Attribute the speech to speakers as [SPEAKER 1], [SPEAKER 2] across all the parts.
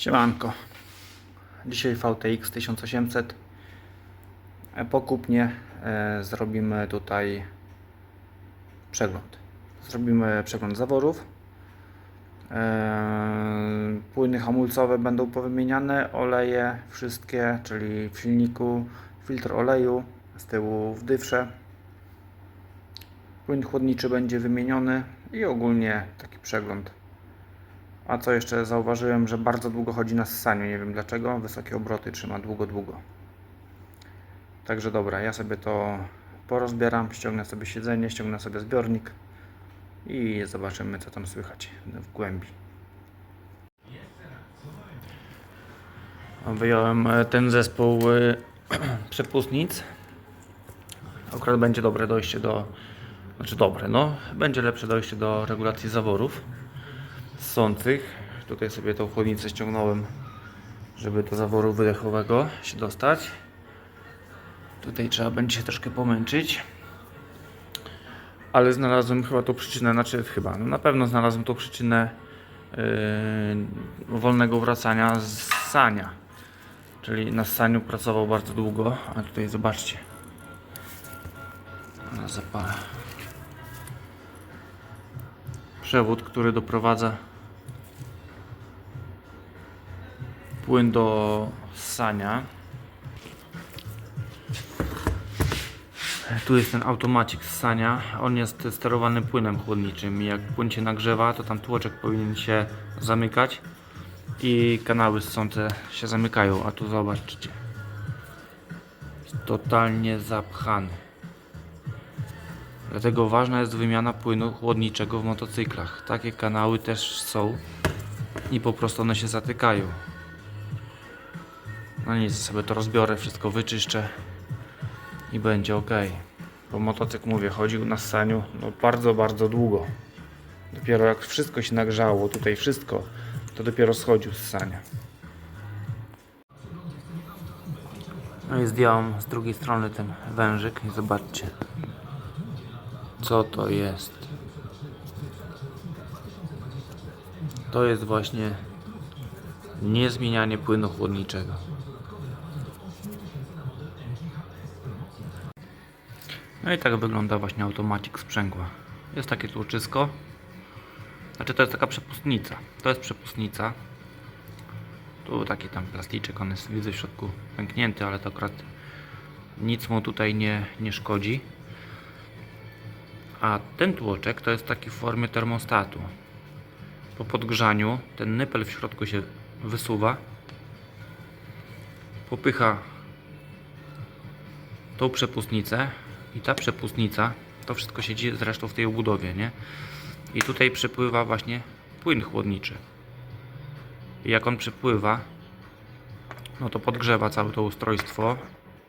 [SPEAKER 1] Siemanko. Dzisiaj VTX 1800. E, Po kupnie e, zrobimy tutaj przegląd. Zrobimy przegląd zaworów. E, płyny hamulcowe będą powymieniane, oleje wszystkie, czyli w silniku filtr oleju, z tyłu w dywsze. Płyn chłodniczy będzie wymieniony i ogólnie taki przegląd. A co jeszcze zauważyłem, że bardzo długo chodzi na ssaniu, nie wiem dlaczego, wysokie obroty trzyma długo, długo. Także dobra, ja sobie to porozbieram, ściągnę sobie siedzenie, ściągnę sobie zbiornik i zobaczymy co tam słychać w głębi. Wyjąłem e, ten zespół e, przepustnic. Akurat będzie dobre dojście do, znaczy dobre, no, będzie lepsze dojście do regulacji zaworów ssących. Tutaj sobie tą chłodnicę ściągnąłem, żeby do zaworu wydechowego się dostać. Tutaj trzeba będzie się troszkę pomęczyć. Ale znalazłem chyba tą przyczynę, znaczy chyba, no na pewno znalazłem tą przyczynę yy, wolnego wracania z sania. Czyli na saniu pracował bardzo długo, a tutaj zobaczcie. Na zapale. Przewód, który doprowadza płyn do ssania. Tu jest ten automacik ssania. On jest sterowany płynem chłodniczym. Jak płyn się nagrzewa, to tam tłoczek powinien się zamykać i kanały ssące się zamykają. A tu zobaczcie. Totalnie zapchany. Dlatego ważna jest wymiana płynu chłodniczego w motocyklach. Takie kanały też są i po prostu one się zatykają. No nic, sobie to rozbiorę, wszystko wyczyszczę i będzie ok. Bo motocykl, mówię, chodził na ssaniu no bardzo, bardzo długo. Dopiero jak wszystko się nagrzało, tutaj wszystko, to dopiero schodził z ssania. No i zdjąłem z drugiej strony ten wężyk i zobaczcie, co to jest. To jest właśnie niezmienianie płynu chłodniczego. No i tak wygląda właśnie automacik sprzęgła. Jest takie tłuczysko. Znaczy to jest taka przepustnica. To jest przepustnica. Tu taki tam plasticzek, on jest widzę w środku pęknięty, ale to akurat nic mu tutaj nie, nie szkodzi. A ten tłoczek to jest taki w formie termostatu. Po podgrzaniu ten nypel w środku się wysuwa. Popycha tą przepustnicę i ta przepustnica, to wszystko siedzi zresztą w tej obudowie, nie? I tutaj przepływa właśnie płyn chłodniczy. I jak on przepływa, no to podgrzewa całe to ustrojstwo,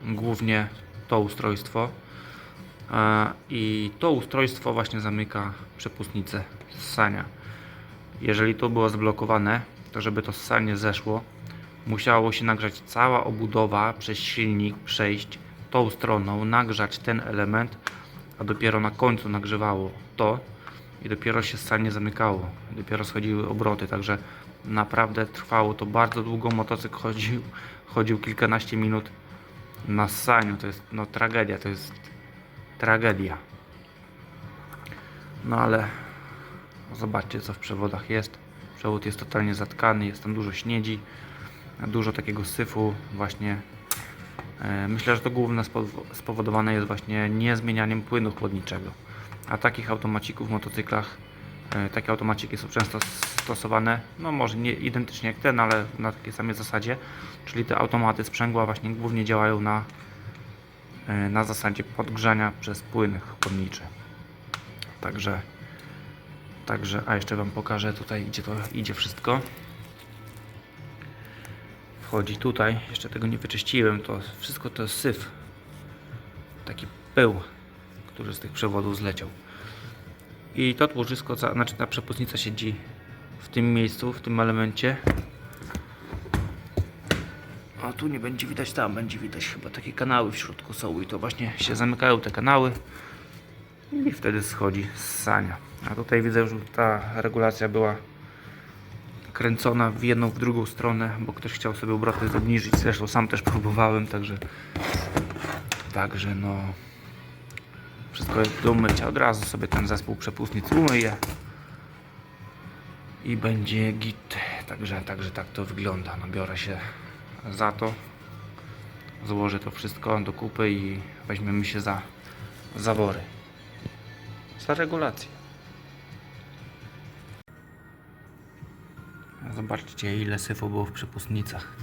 [SPEAKER 1] głównie to ustrojstwo. A, I to ustrojstwo właśnie zamyka przepustnicę ssania. Jeżeli to było zblokowane, to żeby to ssanie zeszło, musiało się nagrzać cała obudowa przez silnik, przejść tą stroną, nagrzać ten element, a dopiero na końcu nagrzewało to i dopiero się ssanie zamykało, dopiero schodziły obroty, także naprawdę trwało to bardzo długo, motocykl chodził, chodził kilkanaście minut na ssaniu, to jest no tragedia, to jest tragedia. No ale zobaczcie co w przewodach jest. Przewód jest totalnie zatkany, jest tam dużo śniedzi, dużo takiego syfu właśnie. E, Myślę, że to główne spow- spowodowane jest właśnie niezmienianiem płynu chłodniczego. A takich automacików w motocyklach, e, takie automaciki są często stosowane, no może nie identycznie jak ten, ale na takiej samej zasadzie, czyli te automaty sprzęgła właśnie głównie działają na, e, na zasadzie podgrzania przez płyn chłodniczy. Także Także, a jeszcze Wam pokażę tutaj, gdzie to idzie wszystko. Wchodzi tutaj, jeszcze tego nie wyczyściłem, to wszystko to jest syf. Taki pył, który z tych przewodów zleciał. I to tłoczysko, ca- znaczy ta przepustnica siedzi w tym miejscu, w tym elemencie. A tu nie będzie widać, tam będzie widać chyba takie kanały w środku są i to właśnie się zamykają te kanały i wtedy schodzi z sania. A tutaj widzę, że ta regulacja była kręcona w jedną, w drugą stronę, bo ktoś chciał sobie obroty obniżyć. Zresztą sam też próbowałem, także także no wszystko jest do umycia. Od razu sobie ten zespół przepustnic umyję i będzie git. Także, także tak to wygląda. No biorę się za to. Złożę to wszystko do kupy i weźmiemy się za zawory. Za regulację. Zobaczcie ile syfu było w przepustnicach.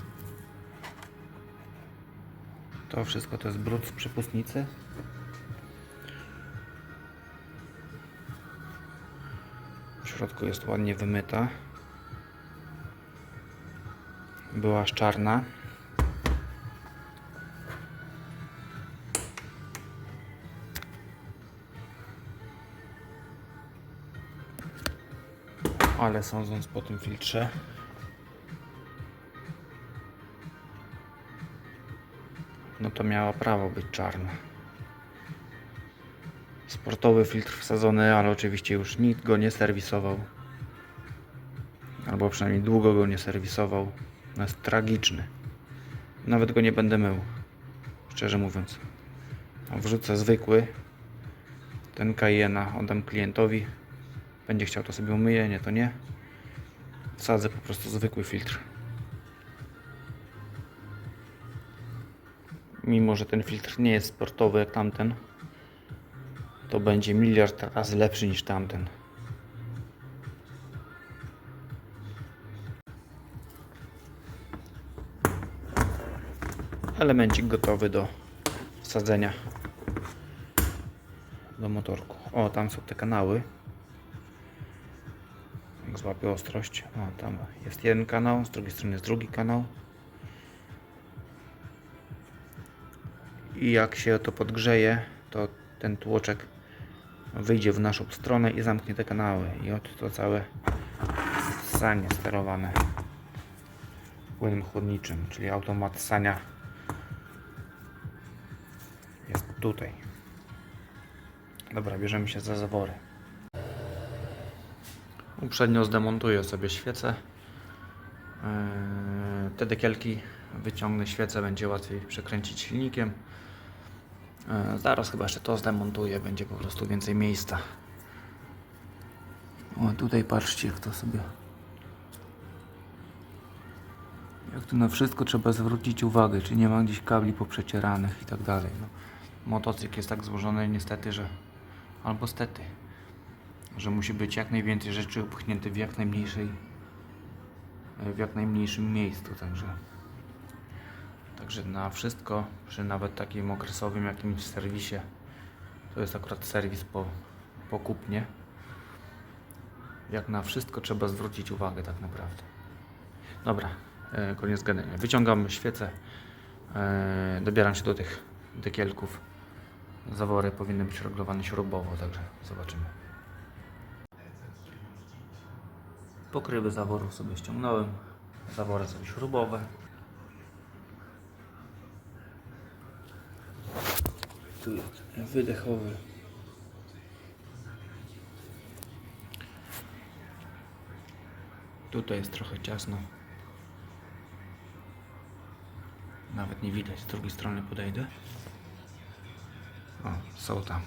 [SPEAKER 1] To wszystko to jest brud z przepustnicy. W środku jest ładnie wymyta. Była aż czarna. Ale sądząc po tym filtrze. No to miała prawo być czarna. Sportowy filtr wsadzony, ale oczywiście już nikt go nie serwisował. Albo przynajmniej długo go nie serwisował. No jest tragiczny. Nawet go nie będę mył Szczerze mówiąc. Wrzucę zwykły. Ten Cayena oddam klientowi będzie chciał to sobie umyje, nie to nie. Wsadzę po prostu zwykły filtr. Mimo, że ten filtr nie jest sportowy jak tamten, to będzie miliard razy lepszy niż tamten. Elemencik gotowy do wsadzenia do motorku. O, tam są te kanały jak złapię ostrość. O, tam jest jeden kanał, z drugiej strony jest drugi kanał. I jak się to podgrzeje, to ten tłoczek wyjdzie w naszą stronę i zamknie te kanały. I oto to całe sanie sterowane płynem chłodniczym, czyli automat sania jest tutaj. Dobra, bierzemy się za zawory. Uprzednio zdemontuję sobie świecę. Eee, Te dekielki wyciągnę świecę, będzie łatwiej przekręcić silnikiem. Eee, Zaraz chyba jeszcze to zdemontuję, będzie po prostu więcej miejsca. O, tutaj patrzcie, jak to sobie. Jak tu na wszystko trzeba zwrócić uwagę, czy nie ma gdzieś kabli poprzecieranych i tak dalej. No, motocykl jest tak złożony niestety, że albo stety, że musi być jak najwięcej rzeczy upchnięte w jak najmniejszej w jak najmniejszym miejscu, także. Także na wszystko, przy nawet takim okresowym jakimś serwisie to jest akurat serwis po, po kupnie. Jak na wszystko trzeba zwrócić uwagę tak naprawdę. Dobra, e, koniec gadania. Wyciągam świecę e, dobieram się do tych dekielków zawory powinny być reglowane śrubowo, także zobaczymy Pokrywy zaworów sobie ściągnąłem. Zawory są śrubowe. Tu jest wydechowy. Tutaj jest trochę ciasno. Nawet nie widać, z drugiej strony podejdę. O, są tam.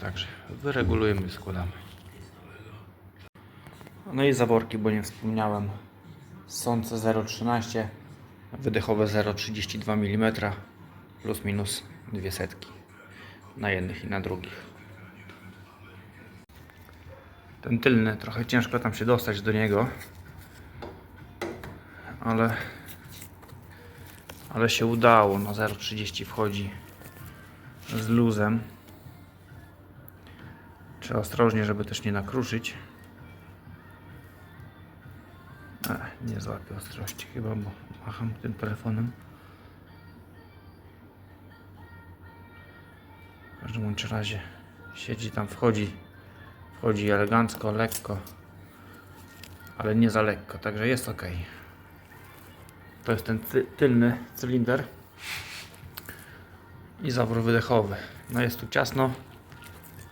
[SPEAKER 1] Także wyregulujemy składamy. No i zaworki, bo nie wspomniałem. Sące 0,13, wydechowe 0,32 mm, plus minus dwie setki na jednych i na drugich. Ten tylny, trochę ciężko tam się dostać do niego, ale ale się udało. No 0,30 wchodzi z luzem. Trzeba ostrożnie, żeby też nie nakruszyć. Nie złapię ostrości chyba, bo macham tym telefonem. W każdym bądź razie siedzi tam, wchodzi, wchodzi elegancko, lekko, ale nie za lekko, także jest ok. To jest ten ty tylny cylinder i zawór wydechowy. No jest tu ciasno,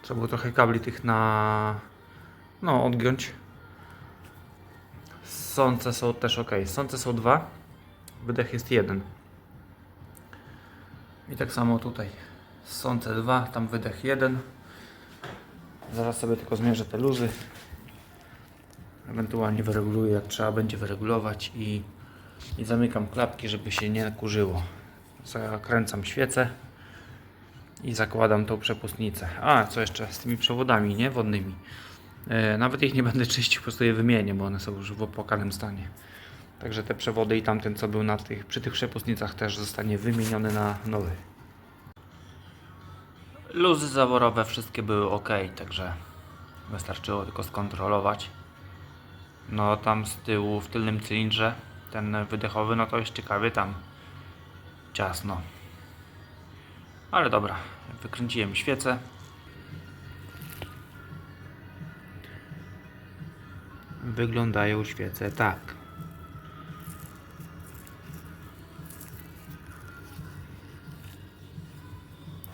[SPEAKER 1] trzeba było trochę kabli tych na no odgiąć Sące są też ok. Sące są dwa, wydech jest jeden. I tak samo tutaj. Sące dwa, tam wydech jeden. Zaraz sobie tylko zmierzę te luzy. Ewentualnie wyreguluję jak trzeba będzie wyregulować i, i zamykam klapki, żeby się nie kurzyło. Zakręcam świecę i zakładam tą przepustnicę. A, co jeszcze z tymi przewodami, nie? Wodnymi. E, nawet ich nie będę czyścił, po prostu je wymienię, bo one są już w opłakanym stanie. Także te przewody i tamten, co był na tych, przy tych przepustnicach też zostanie wymieniony na nowy. Luzy zaworowe wszystkie były ok, także wystarczyło tylko skontrolować. No tam z tyłu, w tylnym cylindrze, ten wydechowy, no to jest ciekawie tam ciasno. Ale dobra, wykręciłem świecę. Wyglądają świece tak.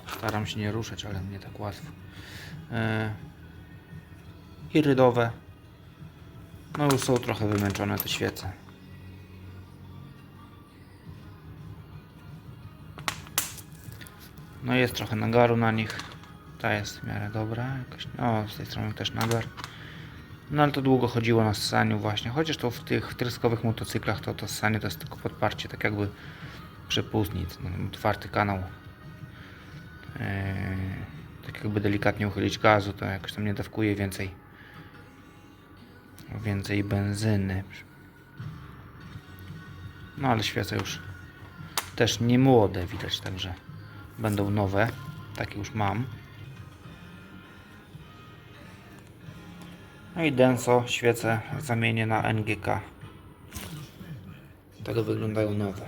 [SPEAKER 1] Staram się nie ruszać, ale nie tak łatwo. E, Irydowe. No już są trochę wymęczone te świece. No jest trochę nagaru na nich. Ta jest w miarę dobra. O, z tej strony też nagar. No ale to długo chodziło na ssaniu właśnie. Chociaż to w tych tryskowych motocyklach to to ssanie to jest tylko podparcie, tak jakby przepustnic. No, otwarty kanał. Eee, tak jakby delikatnie uchylić gazu, to jakoś tam nie dawkuje więcej więcej benzyny. No ale świece już też nie młode widać, także będą nowe. Takie już mam. No i Denso świece zamienię na NGK. Tego wyglądają nowe.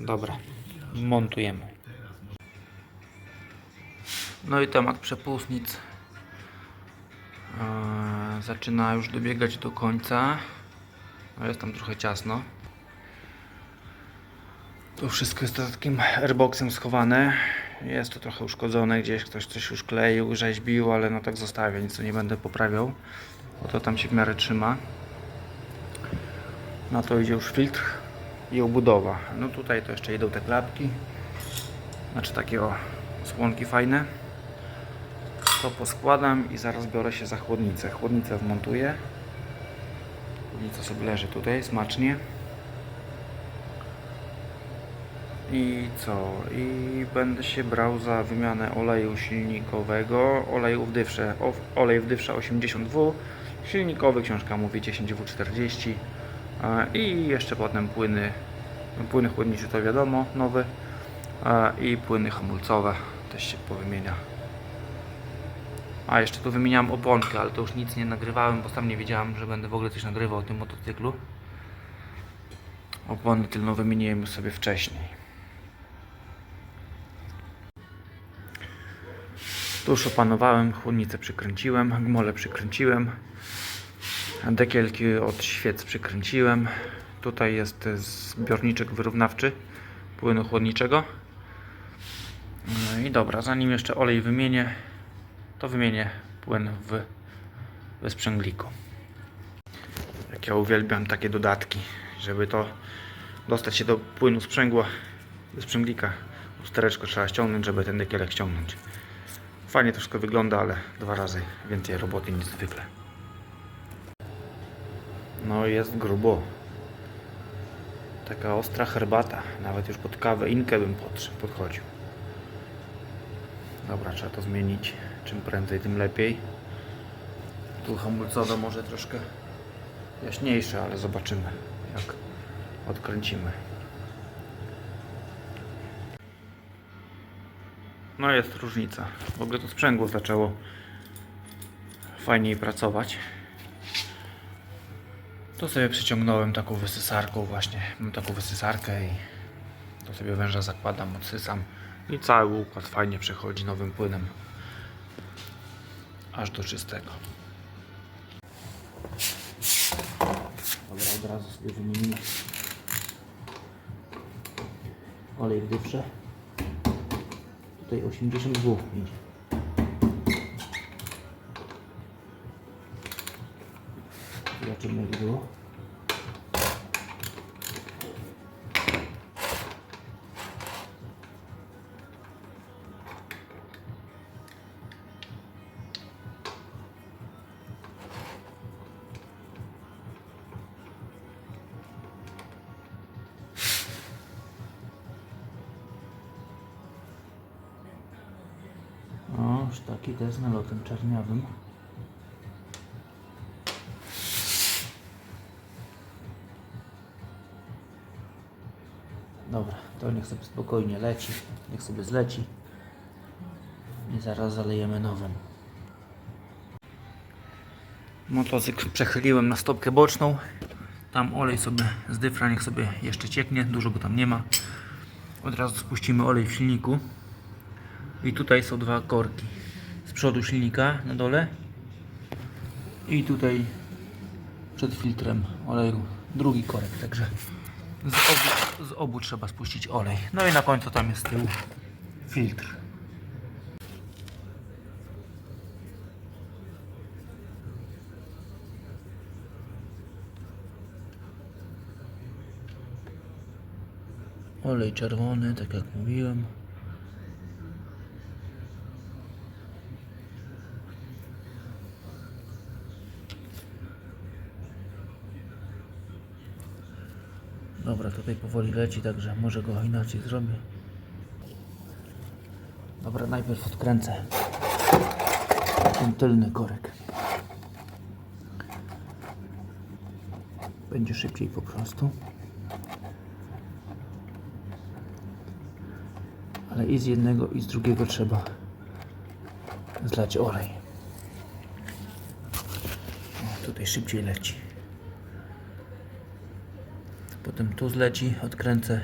[SPEAKER 1] Dobra, montujemy. No i temat przepustnic Eee, zaczyna już dobiegać do końca. No jest tam trochę ciasno. To wszystko jest takim airboxem schowane. Jest to trochę uszkodzone, gdzieś ktoś coś już kleił, rzeźbił, ale no tak zostawię, nic nie będę poprawiał. Bo to tam się w miarę trzyma. Na to idzie już filtr i obudowa. No tutaj to jeszcze idą te klapki. Znaczy takie o słonki fajne. To poskładam i zaraz biorę się za chłodnicę. Chłodnicę wmontuję. Chłodnica sobie leży tutaj smacznie. I co? I będę się brał za wymianę oleju silnikowego, oleju wdywsze, o- olej wdywsza 80W, silnikowy, książka mówi 10W40 a, i jeszcze potem płyny, płyny chłodnicze to wiadomo, nowe a, i płyny hamulcowe też się powymienia. A jeszcze tu wymieniałem oponkę, ale to już nic nie nagrywałem, bo sam nie wiedziałem, że będę w ogóle coś nagrywał o tym motocyklu. Opony tylno wymieniłem sobie wcześniej. Tu już opanowałem, chłodnicę przykręciłem, gmole przykręciłem, dekielki od świec przykręciłem. Tutaj jest zbiorniczek wyrównawczy płynu chłodniczego. No i dobra, zanim jeszcze olej wymienię, to wymienię płyn w, w sprzęgliku. Jak ja uwielbiam takie dodatki, żeby to dostać się do płynu sprzęgła, do sprzęglika. Ustereczko trzeba ściągnąć, żeby ten dekielek ściągnąć. Fajnie to wszystko wygląda, ale dwa razy więcej roboty niż zwykle. No jest grubo. Taka ostra herbata. Nawet już pod kawę inkę bym podchodził. Dobra, trzeba to zmienić. Czym prędzej, tym lepiej. Tu hamulcowe może troszkę jaśniejsze, ale zobaczymy jak odkręcimy. No jest różnica. W ogóle to sprzęgło zaczęło fajniej pracować. To sobie przyciągnąłem taką wysysarką właśnie. Mam taką wysysarkę i to sobie węża zakładam, odsysam i cały układ fajnie przechodzi nowym płynem aż do czystego. Dobra, od razu sobie wymienimy olej wdywszy. Tutaj 82 idzie. Zobaczymy jak było. Już taki też z nalotem czerniawym. Dobra, to niech sobie spokojnie leci. Niech sobie zleci. I zaraz zalejemy nowym. Motocykl przechyliłem na stopkę boczną. Tam olej sobie z dyfra, niech sobie jeszcze cieknie. Dużo go tam nie ma. Od razu spuścimy olej w silniku. I tutaj są dwa korki. Z przodu silnika na dole. I tutaj przed filtrem oleju drugi korek. Także z obu, z obu trzeba spuścić olej. No i na końcu tam jest z tyłu filtr. Olej czerwony, tak jak mówiłem. Dobra, tutaj powoli leci, także może go inaczej zrobię. Dobra, najpierw odkręcę ten tylny korek. Będzie szybciej po prostu. Ale i z jednego i z drugiego trzeba zlać olej. O, tutaj szybciej leci. Potem tu zleci, odkręcę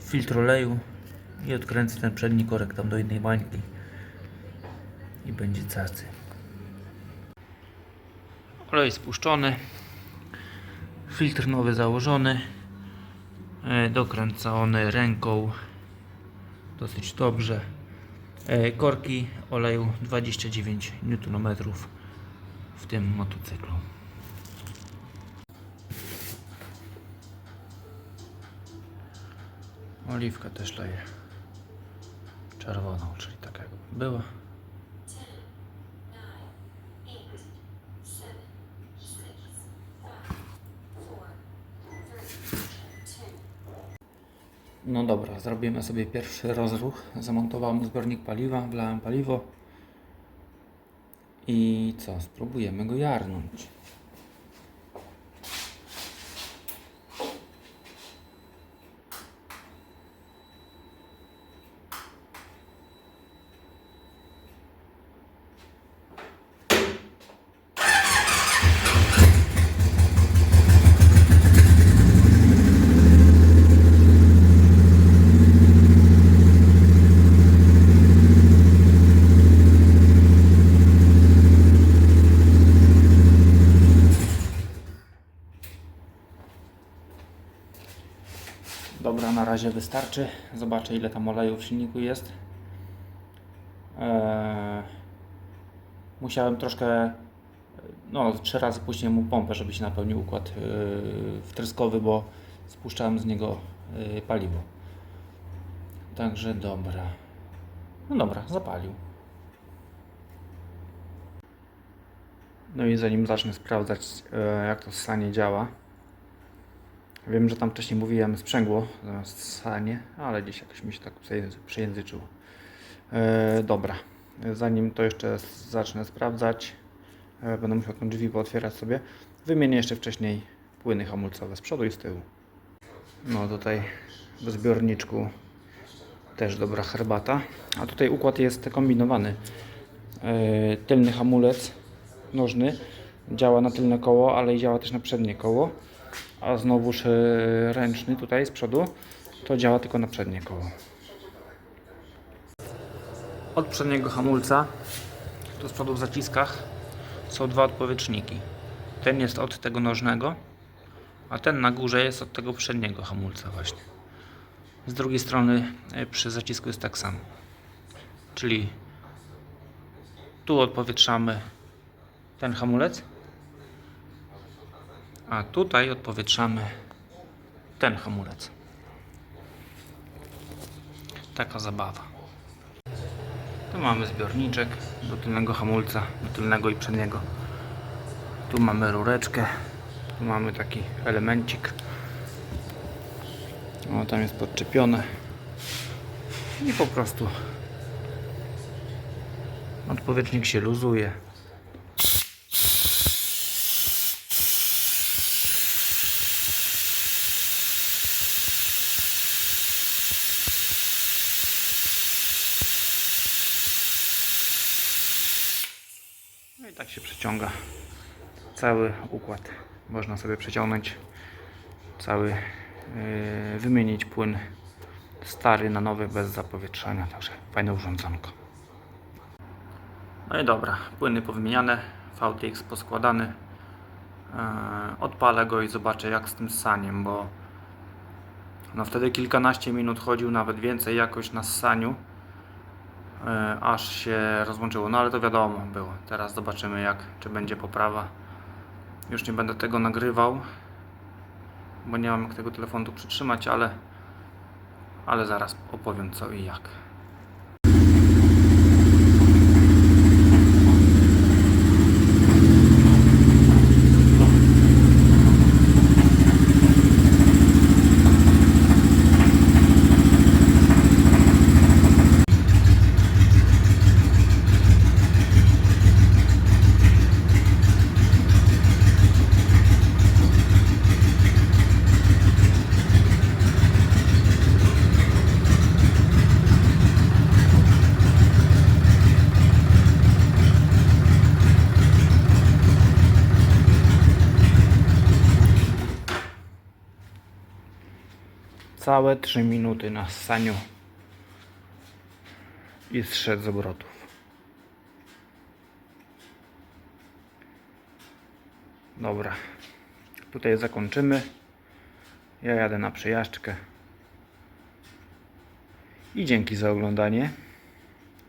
[SPEAKER 1] filtr oleju i odkręcę ten przedni korek tam do jednej bańki i będzie cacy. Olej spuszczony, filtr nowy założony, e, dokręcony ręką dosyć dobrze. E, Korki oleju 29 Nm w tym motocyklu. Oliwka też leje czerwoną, czyli tak jak była. No dobra, zrobimy sobie pierwszy rozruch. Zamontowałem zbiornik paliwa, wlałem paliwo. I co? Spróbujemy go jarnąć. Razie wystarczy. Zobaczę ile tam oleju w silniku jest. Eee, musiałem troszkę, no trzy razy puściłem mu pompę, żeby się napełnił układ yy, wtryskowy, bo spuszczałem z niego yy, paliwo. Także dobra. No dobra, zapalił. No i zanim zacznę sprawdzać e, jak to stanie działa, Wiem, że tam wcześniej mówiłem sprzęgło zamiast sanie, ale gdzieś jakoś mi się tak przejęzy- przejęzyczyło. E, dobra, zanim to jeszcze zacznę sprawdzać, e, będę musiał tą drzwi pootwierać sobie. Wymienię jeszcze wcześniej płyny hamulcowe z przodu i z tyłu. No tutaj w zbiorniczku też dobra herbata. A tutaj układ jest kombinowany. E, tylny hamulec nożny działa na tylne koło, ale i działa też na przednie koło a znowuż e, ręczny tutaj z przodu to działa tylko na przednie koło. Od przedniego hamulca, tu z przodu w zaciskach są dwa odpowietrzniki. Ten jest od tego nożnego, a ten na górze jest od tego przedniego hamulca właśnie. Z drugiej strony e, przy zacisku jest tak samo. Czyli tu odpowietrzamy ten hamulec, A tutaj odpowietrzamy ten hamulec. Taka zabawa. Tu mamy zbiorniczek do tylnego hamulca, do tylnego i przedniego. Tu mamy rureczkę. Tu mamy taki elemencik. O, tam jest podczepione. I po prostu odpowietrznik się luzuje. No i tak się przeciąga cały układ. Można sobie przeciągnąć cały, yy, wymienić płyn stary na nowy bez zapowietrzania. Także fajne urządzonko. No i dobra, płyny powymieniane, VTX poskładany. Yy, odpalę go i zobaczę jak z tym ssaniem, bo no wtedy kilkanaście minut chodził, nawet więcej jakoś na ssaniu. E, aż się rozłączyło. No ale to wiadomo było. Teraz zobaczymy jak, czy będzie poprawa. Już nie będę tego nagrywał, bo nie mam jak tego telefonu przytrzymać, ale, ale zaraz opowiem co i jak. Całe 3 minuty na ssaniu i zszedł z obrotów. Dobra, tutaj zakończymy. Ja jadę na przejażdżkę. I dzięki za oglądanie.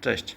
[SPEAKER 1] Cześć.